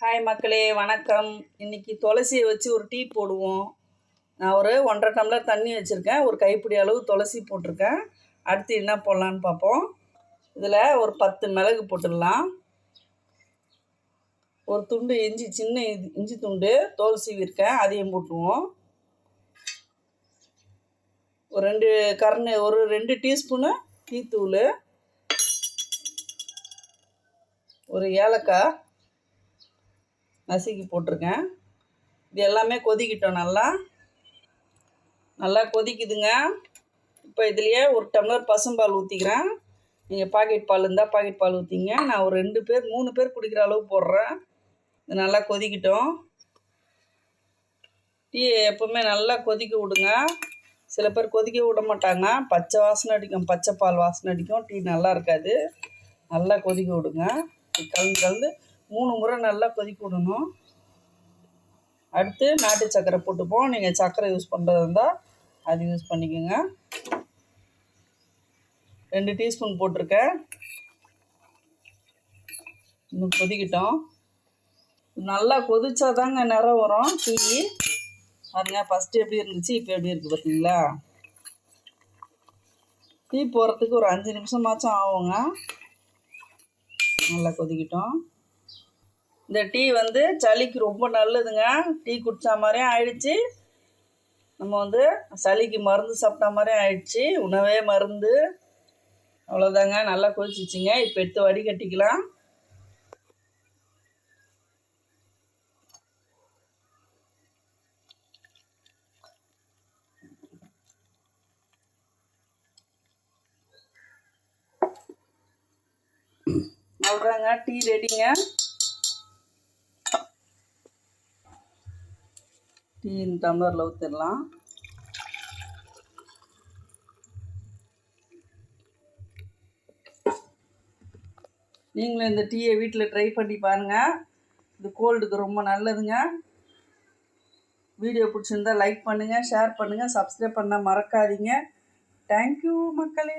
Hi மக்களே வணக்கம். இன்றைக்கி துளசியை வச்சு ஒரு டீ போடுவோம். நான் ஒரு ஒன்றரை டம்ளர் தண்ணி வச்சுருக்கேன். ஒரு கைப்பிடி அளவு துளசி போட்டிருக்கேன். அடுத்து என்ன போடலான்னு பார்ப்போம். இதில் ஒரு பத்து மிளகு போட்டுடலாம். ஒரு துண்டு இஞ்சி சின்ன இஞ்சி- துண்டு தோல் சீவிருக்கேன் அதையும் போட்டுருவோம். ஒரு ரெண்டு கரண்டு ஒரு ரெண்டு டீஸ்பூனு டீத்தூள் ஒரு ஏலக்காய். நசுக்கி போட்டிருக்கேன். இது எல்லாமே கொதிக்கிட்டோம் நல்லா. நல்லா கொதிக்குதுங்க. இப்போ இதுலேயே ஒரு டம்ளர் பசும்பால் ஊற்றிக்கிறேன் நீங்கள் பாக்கெட் பால் இருந்தால் பாக்கெட் பால் ஊற்றிங்க நான் ஒரு ரெண்டு பேர் மூணு பேர் குடிக்கிற அளவு போடுறேன். இது நல்லா கொதிக்கிட்டோம். டீ எப்போவுமே நல்லா கொதிக்க விடுங்க. சில பேர் கொதிக்க விட மாட்டாங்க. பச்சை வாசனை அடிக்கும் பச்சை பால் வாசனை அடிக்கும். டீ நல்லா இருக்காது. நல்லா கொதிக்க விடுங்க. கலந்து கலந்து மூணு முறை நல்லா கொதிக்க விடணும். அடுத்து நாட்டு சர்க்கரை போட்டுப்போம். நீங்கள் சர்க்கரை யூஸ் பண்ணுறதா இருந்தால் அது யூஸ் பண்ணிக்கோங்க. ரெண்டு டீஸ்பூன் போட்டிருக்கேன். இன்னும் கொதிக்கிட்டோம். நல்லா கொதிச்சாதாங்க நிறம் வரும். டீ பாருங்க ஃபஸ்ட்டு எப்படி இருந்துச்சு இப்போ எப்படி இருக்குது பார்த்தீங்களா டீ போகிறதுக்கு ஒரு அஞ்சு நிமிஷமாச்சும் ஆகுங்க. நல்லா கொதிக்கிட்டோம். இந்த டீ வந்து சளிக்கு ரொம்ப நல்லதுங்க. டீ குடித்தா மாதிரியும் ஆயிடுச்சு. நம்ம வந்து சளிக்கு மருந்து சாப்பிட்டா மாதிரியும் ஆயிடுச்சு. உணவே மருந்து. அவ்வளோதாங்க நல்லா கொதிச்சிச்சுங்க. இப்போ எடுத்து வடிகட்டிக்கலாம். அவ்வளோதாங்க டீ ரெடிங்க. டீ டம்ளரில் ஊற்றிடலாம் நீங்களும் இந்த டீயை வீட்டில் ட்ரை பண்ணி பாருங்கள் இது கோல்டுக்கு ரொம்ப நல்லதுங்க. வீடியோ பிடிச்சிருந்தா லைக் பண்ணுங்கள் ஷேர் பண்ணுங்கள் சப்ஸ்கிரைப் பண்ண மறக்காதீங்க. தேங்க்யூ மக்களே.